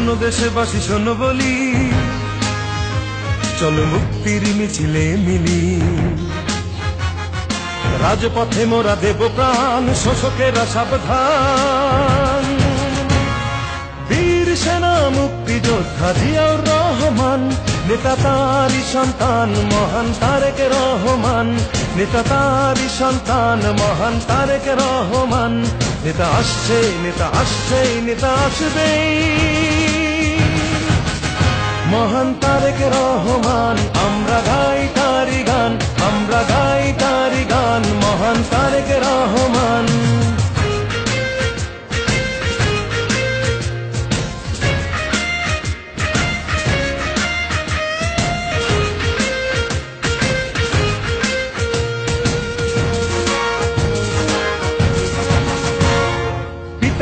শোনো দেশবাসী, শোনো বলি। চলো মুক্তির মিছিলে মিলি। রাজপথে মোরা দেব প্রাণ, শোষকেরা সাবধান। বীর সেনা মুক্তিযোদ্ধা জিয়াউর রহমান, নেতা তারি সন্তান, মহান তারেক রহমান। নেতা তারি সন্তান, মহান তারেক রহমান। নেতা আসছে নেতা আসছে নেতা আসবে মহান তারেক রহমান আমরা গাই তারি গান।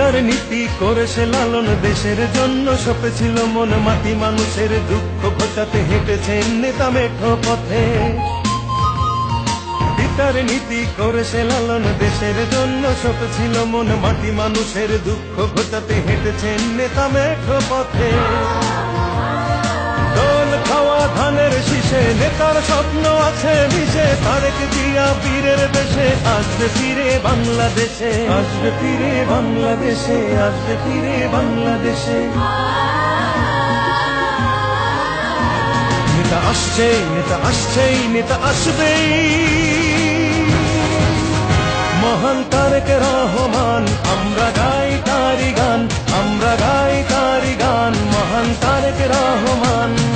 পিতার নীতি করেছে লালন দেশের জন্য। সপেছিল মন মাতি, মানুষের দুঃখ ঘটাতে হেঁটেছেন নেতা মেঠো পথে। পিতার নীতি করেছে লালন দেশের জন্য। সপেছিল মন মাটি মানুষের দুঃখ ঘটাতে হেঁটেছেন নেতা মেঠো পথে। ধানের শীষে নেতার স্বপ্ন আছে মিশে তারেক দিয়া বীরের দেশে আসবে ফিরে বাংলাদেশে। আসবে ফিরে বাংলাদেশে, আসবে ফিরে বাংলাদেশে। নেতা আসছে, নেতা আসছেই, নেতা আসবেই। মহান তারেক রহমান, আমরা গাই তারি গান, আমরা গাই তারি গান। মহান তারেক রহমান।